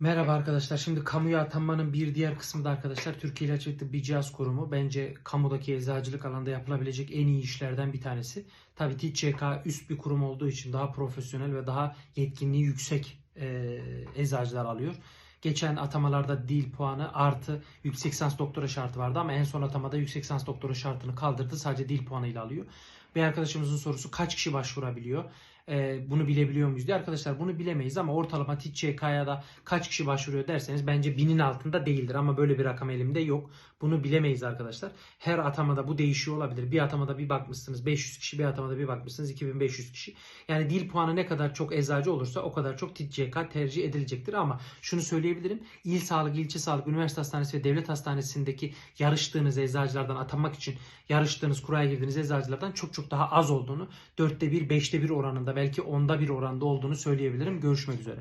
Merhaba arkadaşlar. Şimdi kamuya atanmanın bir diğer kısmı da arkadaşlar Türkiye İlaç ve Tıbbi Cihaz Kurumu. Bence kamudaki eczacılık alanda yapılabilecek en iyi işlerden bir tanesi. Tabii TÇK üst bir kurum olduğu için daha profesyonel ve daha yetkinliği yüksek e, eczacılar alıyor. Geçen atamalarda dil puanı artı yüksek lisans doktora şartı vardı ama en son atamada yüksek lisans doktora şartını kaldırdı. Sadece dil puanıyla alıyor. Bir arkadaşımızın sorusu kaç kişi başvurabiliyor? Ee, bunu bilebiliyor muyuz diye. Arkadaşlar bunu bilemeyiz ama ortalama TÇK'ya da kaç kişi başvuruyor derseniz bence binin altında değildir ama böyle bir rakam elimde yok. Bunu bilemeyiz arkadaşlar. Her atamada bu değişiyor olabilir. Bir atamada bir bakmışsınız 500 kişi, bir atamada bir bakmışsınız 2500 kişi. Yani dil puanı ne kadar çok eczacı olursa o kadar çok TÇK tercih edilecektir ama şunu söyleyebilirim. İl sağlık, ilçe sağlık, üniversite hastanesi ve devlet hastanesindeki yarıştığınız eczacılardan atanmak için yarıştığınız, kuraya girdiğiniz eczacılardan çok çok daha az olduğunu, dörtte bir, beşte bir oranında belki onda bir oranda olduğunu söyleyebilirim. Görüşmek üzere.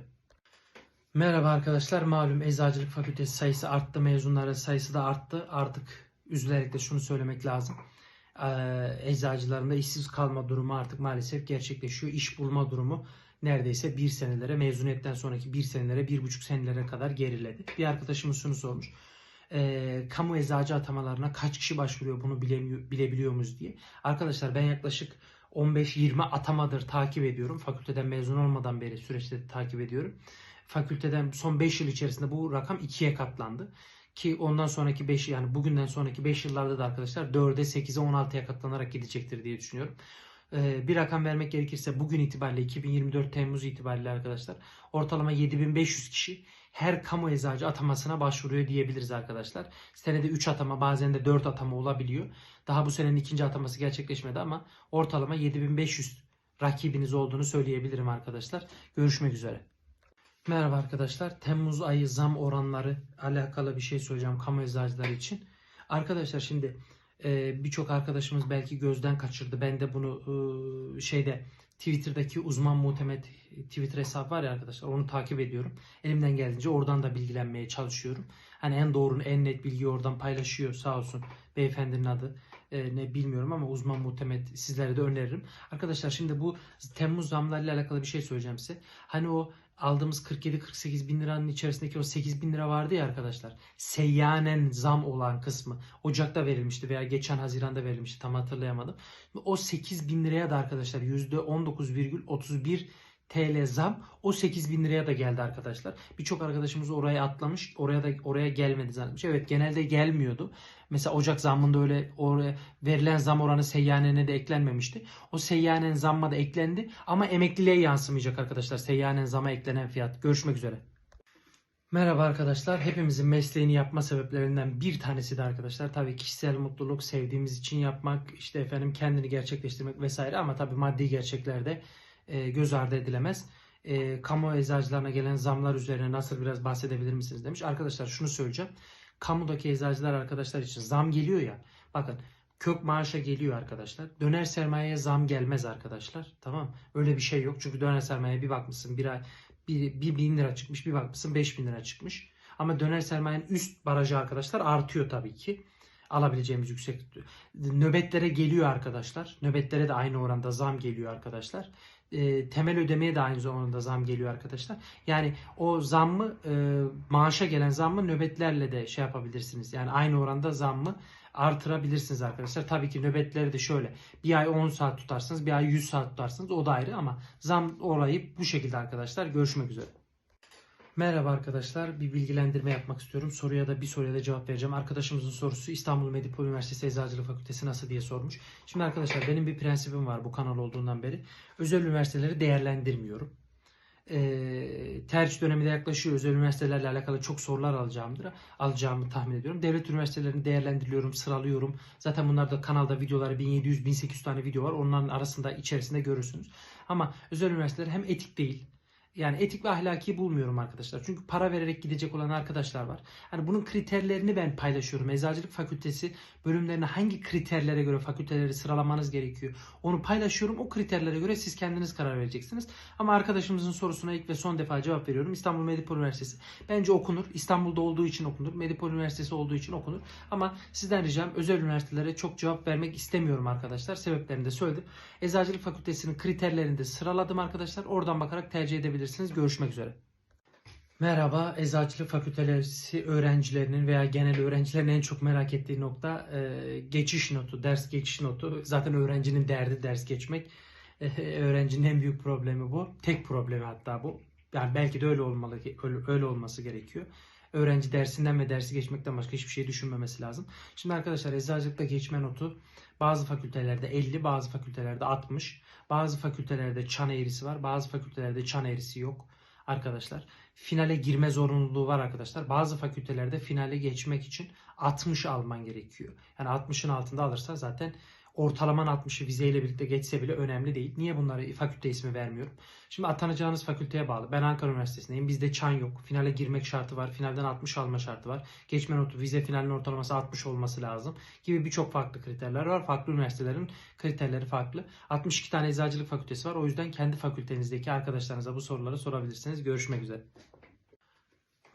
Merhaba arkadaşlar. Malum eczacılık fakültesi sayısı arttı. Mezunların sayısı da arttı. Artık üzülerek de şunu söylemek lazım. Ee, eczacıların da işsiz kalma durumu artık maalesef gerçekleşiyor. İş bulma durumu neredeyse bir senelere mezuniyetten sonraki bir senelere bir buçuk senelere kadar geriledi. Bir arkadaşımız şunu sormuş. Ee, kamu eczacı atamalarına kaç kişi başvuruyor bunu bilemiyor, bilebiliyor muyuz diye. Arkadaşlar ben yaklaşık 15-20 atamadır takip ediyorum. Fakülteden mezun olmadan beri süreçte takip ediyorum. Fakülteden son 5 yıl içerisinde bu rakam 2'ye katlandı. Ki ondan sonraki 5 yani bugünden sonraki 5 yıllarda da arkadaşlar 4'e 8'e 16'ya katlanarak gidecektir diye düşünüyorum. Ee, bir rakam vermek gerekirse bugün itibariyle 2024 Temmuz itibariyle arkadaşlar ortalama 7500 kişi her kamu eczacı atamasına başvuruyor diyebiliriz arkadaşlar. Senede 3 atama bazen de 4 atama olabiliyor. Daha bu senenin ikinci ataması gerçekleşmedi ama ortalama 7500 rakibiniz olduğunu söyleyebilirim arkadaşlar. Görüşmek üzere. Merhaba arkadaşlar. Temmuz ayı zam oranları alakalı bir şey söyleyeceğim kamu eczacıları için. Arkadaşlar şimdi birçok arkadaşımız belki gözden kaçırdı. Ben de bunu e, şeyde Twitter'daki uzman muhtemet Twitter hesabı var ya arkadaşlar onu takip ediyorum. Elimden geldiğince oradan da bilgilenmeye çalışıyorum. Hani en doğru en net bilgiyi oradan paylaşıyor sağ olsun beyefendinin adı e, ne bilmiyorum ama uzman muhtemet sizlere de öneririm. Arkadaşlar şimdi bu Temmuz zamlarıyla alakalı bir şey söyleyeceğim size. Hani o aldığımız 47-48 bin liranın içerisindeki o 8 bin lira vardı ya arkadaşlar. Seyyanen zam olan kısmı Ocak'ta verilmişti veya geçen Haziran'da verilmişti tam hatırlayamadım. O 8 bin liraya da arkadaşlar %19,31 TL zam o 8 bin liraya da geldi arkadaşlar. Birçok arkadaşımız oraya atlamış. Oraya da oraya gelmedi zannetmiş. Evet genelde gelmiyordu. Mesela Ocak zammında öyle oraya verilen zam oranı seyyanene de eklenmemişti. O seyyanen zamma da eklendi ama emekliliğe yansımayacak arkadaşlar. Seyyanen zama eklenen fiyat. Görüşmek üzere. Merhaba arkadaşlar. Hepimizin mesleğini yapma sebeplerinden bir tanesi de arkadaşlar tabii kişisel mutluluk, sevdiğimiz için yapmak, işte efendim kendini gerçekleştirmek vesaire ama tabii maddi gerçeklerde e, göz ardı edilemez. E, kamu eczacılarına gelen zamlar üzerine nasıl biraz bahsedebilir misiniz demiş. Arkadaşlar şunu söyleyeceğim. Kamudaki eczacılar arkadaşlar için zam geliyor ya. Bakın kök maaşa geliyor arkadaşlar. Döner sermayeye zam gelmez arkadaşlar. Tamam Öyle bir şey yok. Çünkü döner sermayeye bir bakmışsın bir ay bir, bir bin lira çıkmış bir bakmışsın beş bin lira çıkmış. Ama döner sermayenin üst barajı arkadaşlar artıyor tabii ki alabileceğimiz yüksek nöbetlere geliyor arkadaşlar. Nöbetlere de aynı oranda zam geliyor arkadaşlar e, temel ödemeye de aynı zamanda zam geliyor arkadaşlar. Yani o zammı e, maaşa gelen zammı nöbetlerle de şey yapabilirsiniz. Yani aynı oranda zammı artırabilirsiniz arkadaşlar. Tabii ki nöbetleri de şöyle. Bir ay 10 saat tutarsınız, bir ay 100 saat tutarsınız. O da ayrı ama zam olayı bu şekilde arkadaşlar. Görüşmek üzere. Merhaba arkadaşlar. Bir bilgilendirme yapmak istiyorum. Soruya da bir soruya da cevap vereceğim. Arkadaşımızın sorusu İstanbul Medipol Üniversitesi Eczacılık Fakültesi nasıl diye sormuş. Şimdi arkadaşlar benim bir prensibim var bu kanal olduğundan beri. Özel üniversiteleri değerlendirmiyorum. Ee, tercih dönemi de yaklaşıyor. Özel üniversitelerle alakalı çok sorular alacağımdır. Alacağımı tahmin ediyorum. Devlet üniversitelerini değerlendiriyorum, sıralıyorum. Zaten bunlarda kanalda videoları 1700-1800 tane video var. Onların arasında içerisinde görürsünüz. Ama özel üniversiteler hem etik değil yani etik ve ahlaki bulmuyorum arkadaşlar. Çünkü para vererek gidecek olan arkadaşlar var. Hani bunun kriterlerini ben paylaşıyorum. Eczacılık fakültesi bölümlerine hangi kriterlere göre fakülteleri sıralamanız gerekiyor. Onu paylaşıyorum. O kriterlere göre siz kendiniz karar vereceksiniz. Ama arkadaşımızın sorusuna ilk ve son defa cevap veriyorum. İstanbul Medipol Üniversitesi bence okunur. İstanbul'da olduğu için okunur. Medipol Üniversitesi olduğu için okunur. Ama sizden ricam özel üniversitelere çok cevap vermek istemiyorum arkadaşlar. Sebeplerini de söyledim. Eczacılık fakültesinin kriterlerini de sıraladım arkadaşlar. Oradan bakarak tercih edebilirsiniz. Görüşmek üzere. Merhaba, Eczacılık Fakültesi öğrencilerinin veya genel öğrencilerin en çok merak ettiği nokta e, geçiş notu, ders geçiş notu. Zaten öğrencinin derdi ders geçmek. E, öğrencinin en büyük problemi bu. Tek problemi hatta bu. Yani belki de öyle olmalı, öyle olması gerekiyor. Öğrenci dersinden ve dersi geçmekten başka hiçbir şey düşünmemesi lazım. Şimdi arkadaşlar eczacılıkta geçme notu bazı fakültelerde 50, bazı fakültelerde 60, bazı fakültelerde çan eğrisi var, bazı fakültelerde çan eğrisi yok arkadaşlar. Finale girme zorunluluğu var arkadaşlar. Bazı fakültelerde finale geçmek için 60 alman gerekiyor. Yani 60'ın altında alırsa zaten ortalaman 60'ı vizeyle birlikte geçse bile önemli değil. Niye bunları fakülte ismi vermiyorum? Şimdi atanacağınız fakülteye bağlı. Ben Ankara Üniversitesi'ndeyim. Bizde çan yok. Finale girmek şartı var. Finalden 60 alma şartı var. Geçme notu vize finalin ortalaması 60 olması lazım. Gibi birçok farklı kriterler var. Farklı üniversitelerin kriterleri farklı. 62 tane eczacılık fakültesi var. O yüzden kendi fakültenizdeki arkadaşlarınıza bu soruları sorabilirsiniz. Görüşmek üzere.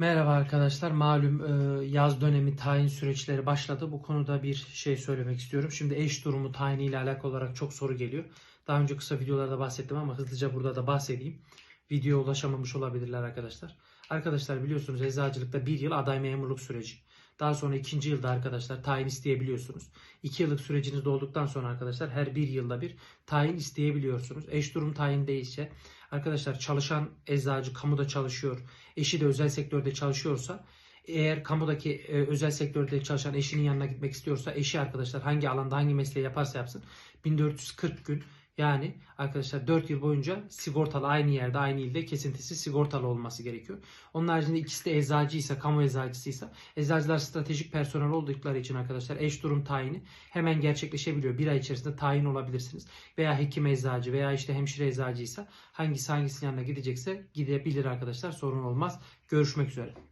Merhaba arkadaşlar. Malum e, yaz dönemi tayin süreçleri başladı. Bu konuda bir şey söylemek istiyorum. Şimdi eş durumu tayini ile alakalı olarak çok soru geliyor. Daha önce kısa videolarda bahsettim ama hızlıca burada da bahsedeyim. Videoya ulaşamamış olabilirler arkadaşlar. Arkadaşlar biliyorsunuz eczacılıkta bir yıl aday memurluk süreci. Daha sonra ikinci yılda arkadaşlar tayin isteyebiliyorsunuz. İki yıllık süreciniz dolduktan sonra arkadaşlar her bir yılda bir tayin isteyebiliyorsunuz. Eş durum tayin değilse arkadaşlar çalışan eczacı kamuda çalışıyor, eşi de özel sektörde çalışıyorsa eğer kamudaki e, özel sektörde çalışan eşinin yanına gitmek istiyorsa eşi arkadaşlar hangi alanda hangi mesleği yaparsa yapsın 1440 gün yani arkadaşlar 4 yıl boyunca sigortalı aynı yerde aynı ilde kesintisi sigortalı olması gerekiyor. Onun haricinde ikisi de eczacıysa kamu eczacısıysa eczacılar stratejik personel oldukları için arkadaşlar eş durum tayini hemen gerçekleşebiliyor. Bir ay içerisinde tayin olabilirsiniz. Veya hekim eczacı veya işte hemşire eczacıysa hangisi hangisinin yanına gidecekse gidebilir arkadaşlar sorun olmaz. Görüşmek üzere.